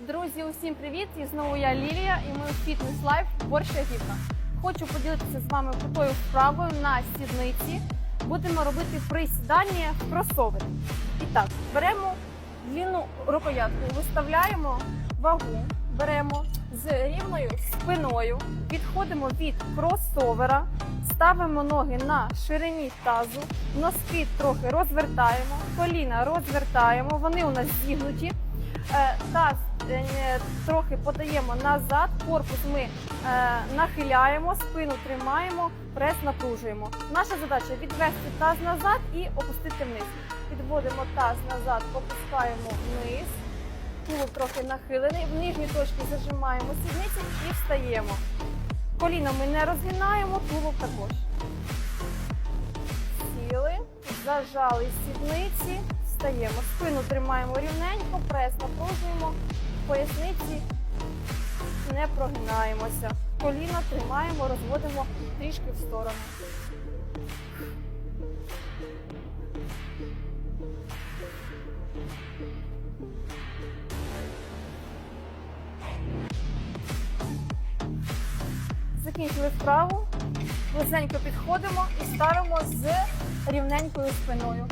Друзі, усім привіт! І знову я Лілія, і ми у Фітнес Лайф Борщагівка. Хочу поділитися з вами крутою вправою на сідниці. Будемо робити присідання в кросовері. І так, беремо длинну рукоятку, виставляємо вагу, беремо з рівною спиною, відходимо від кросовера, ставимо ноги на ширині тазу, носки трохи розвертаємо, коліна розвертаємо, вони у нас зігнуті. Е, Таз е, трохи подаємо назад, корпус ми е, нахиляємо, спину тримаємо, прес напружуємо. Наша задача відвести таз назад і опустити вниз. Підводимо таз назад, опускаємо вниз, тулуб трохи нахилений, в нижній точці зажимаємо сідниці і встаємо. Коліна ми не розгинаємо, тулуб також. Сіли, зажали сідниці, встаємо. Спину тримаємо рівненько, прес напружуємо, поясниці не прогинаємося. Коліна тримаємо, розводимо трішки в сторону. Закінчили вправу, близенько підходимо і ставимо з рівненькою спиною.